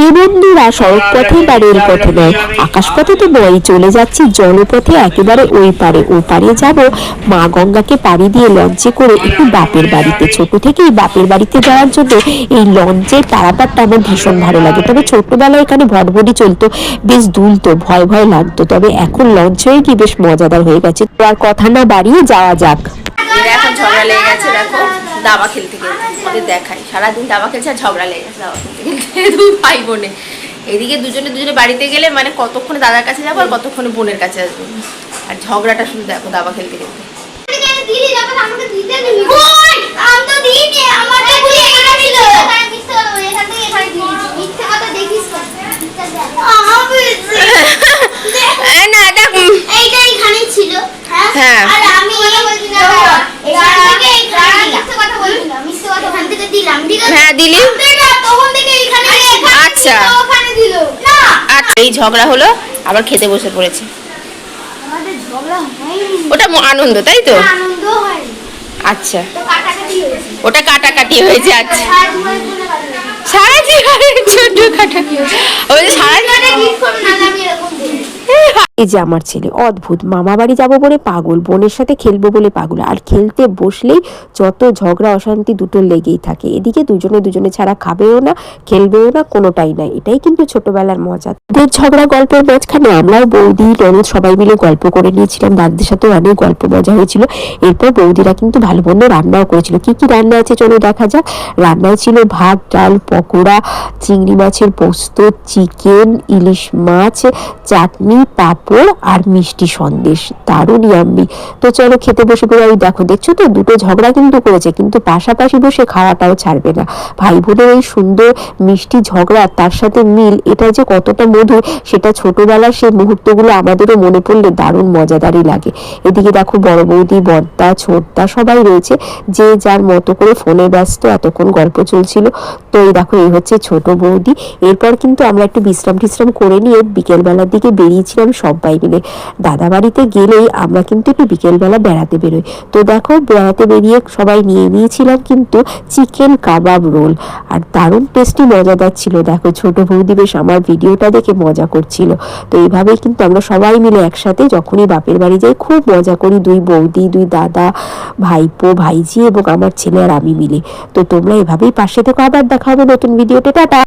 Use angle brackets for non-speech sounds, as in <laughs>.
আজকে বন্ধুরা সড়ক পথে বা রেলপথে নয়। আকাশপথে তো নয় চলে যাচ্ছি জলপথে, একেবারে ওই পারে। ওই পারে যাব মা গঙ্গাকে পাড়ি দিয়ে লঞ্চে করে একটু বাপের বাড়িতে। ছোট থেকেই বাপের বাড়িতে যাওয়ার জন্য এই লঞ্চের পারাপারটা আমার ভীষণ ভালো লাগে। তবে ছোট্টবেলায় এখানে ভটভটি চলতো, বেশ দুলতো, ভয় ভয় লাগতো। তবে এখন লঞ্চ হয়ে কি বেশ মজাদার হয়ে গেছে। তো আর কথা না বাড়িয়ে যাওয়া যাক। এখন ঝগড়া লেগে গেছে, দেখো। দাবা খেলতে খেলতে ওদের দেখাই। সারাদিন দাবা খেলছে আর ঝগড়া লেগে গেছে দাবা খেলতে খেলতে <laughs> দুই ভাই বোনে এদিকে দুজনে দুজনে বাড়িতে গেলে মানে কতক্ষণে দাদার কাছে যাব আর কতক্ষণে বোনের কাছে আসব? আর ঝগড়াটা শুধু দেখো দাবা খেলতে আমি এ না এটা এইটা এখানেই ছিল হ্যাঁ। হ্যাঁ। আর আমি এখান থেকে এখানে মিথ্যে কথা বলবি না মিথ্যে কথা ওখান থেকে দিলাম ঠিক আছে? হ্যাঁ, দিলি। তখন থেকে এখানে এখানে আচ্ছা। ওখানে দিল। না। আচ্ছা এই ঝগড়া হলো আবার খেতে বসে পড়েছে। আমাদের ঝগড়া হয়নি। ওটা আনন্দ তাই তো? আনন্দ হয়নি। আচ্ছা। ওটা কাটাকাটি হয়েছে আচ্ছা। সারা জীবনের জন্য কাটাকাটি ওই সারা জীবনে ঠিক করে না আমি এরকম বলি এই যে আমার ছেলে, অদ্ভুত। মামা বাড়ি যাব বলে পাগল, বোনের সাথে খেলব বলে পাগল। আর খেলতে বসলেই যত ঝগড়া, অশান্তি দুটো লেগেই থাকে। এদিকে দুজনে দুজনে ছাড়া খাবেও না, খেলবেও না, কোনোটাই নাই। এটাই কিন্তু ছোটবেলার মজা। ওদের ঝগড়া, গল্পের মাঝখানে আমরাও বৌদি, ননদ সবাই মিলে গল্প করে নিয়েছিলাম। দাদিদের সাথে অনেক গল্প মজা হয়েছিল। এরপর বৌদিরা কিন্তু ভালো মন্দ রান্নাও করেছিল। কি কি রান্না আছে চলো দেখা যাক। রান্নায় ছিল ভাত, ডাল, পকোড়া, চিংড়ি মাছের পোস্ত, চিকেন, ইলিশ মাছ, চাটনি, পাঁপড় আর মিষ্টি সন্দেশ। দারুণ ইয়াম্মি তো চলো খেতে বসে পড়ে। আমি দেখো, দেখছ তো? দুটো ঝগড়া কিন্তু করেছে, কিন্তু পাশাপাশি বসে খাওয়াটাও ছাড়বে না। ভাই বোনের এই সুন্দর মিষ্টি ঝগড়া, তার সাথে মিল, এটা যে কতটা মধুর, সেটা ছোটবেলার সেই মুহূর্তগুলো আমাদেরও মনে পড়লে দারুণ মজাদারই লাগে। এদিকে দেখো, বড় বৌদি, বর্দা, ছোটদা সবাই রয়েছে, যে যার মতো করে ফোনে ব্যস্ত, এতক্ষণ গল্প চলছিল। তো এই দেখো, এই হচ্ছে ছোট বৌদি। এরপর কিন্তু আমরা একটু বিশ্রাম টিশ্রাম করে নিয়ে বিকেলবেলার দিকে বেরিয়েছিলাম সবাই মিলে। দাদা বাড়িতে গেলেই আমরা কিন্তু একটু বিকেলবেলা বেড়াতে বেরোই। তো দেখো, বেড়াতে বেরিয়ে সবাই নিয়ে নিয়েছিলাম কিন্তু চিকেন কাবাব রোল। আর দারুণ টেস্টি মজাদার ছিল। দেখো, ছোট বৌদি বেশ আমার ভিডিওটা দেখে মজা করছিল। তো এইভাবেই কিন্তু আমরা সবাই মিলে একসাথে যখনই বাপের বাড়ি যাই, খুব মজা করি দুই বৌদি, দুই দাদা, ভাইপো ভাইজি এবং আমার ছেলে আর আমি মিলে। তো তোমরা এভাবেই পাশে থেকে। আবার দেখা হবে নতুন ভিডিওতে। টাটা!